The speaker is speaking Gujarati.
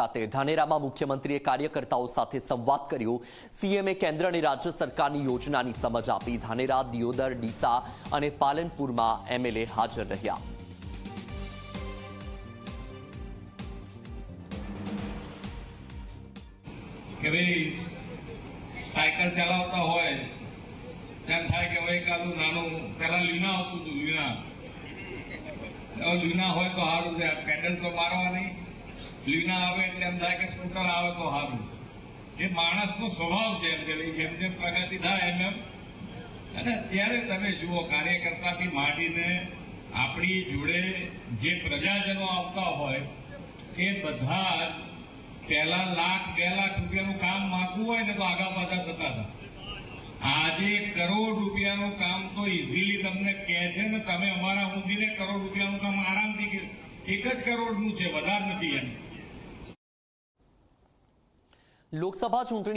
મુલાકાતે ધાનેરામાં મુખ્યમંત્રીએ કાર્યકર્તાઓ સાથે સંવાદ કર્યો. સીએમએ કેન્દ્ર અને રાજ્ય સરકારની યોજનાની સમજ આપી ધાનેરા, દિયોદર, ડીસા અને પાલનપુરમાં એમએલએ હાજર રહ્યા. સાયકલ ચલાવતા હોય તેમ થાય કે હવે એકાદું નાનું પેલા લીના હતું, લીના. લીના હોય તો સારું છે, પેડલ તો મારવા નહીં લીના આવે એટલે એમ થાય કે સ્કૂટર આવે તો સારું એ માણસનો સ્વભાવ છે એમ કે જેમ જેમ પ્રગતિ થાય એમ એમ. અને અત્યારે તમે જુઓ, કાર્યકર્તાથી માંડીને આપણી જોડે જે પ્રજાજનો આવતા હોય, એ બધા પહેલા લાખ, બે લાખ રૂપિયાનું કામ માંગવું હોય ને તો આગા પાછા થતા હતા. આજે કરોડ રૂપિયાનું કામ તો ઇઝીલી તમને કહે છે ને, તમે અમારા ઊંધીને કરોડ રૂપિયાનું કામ આરામથી એક જ કરોડનું છે વધારે નથી એમ લોકસભા ચૂંટણી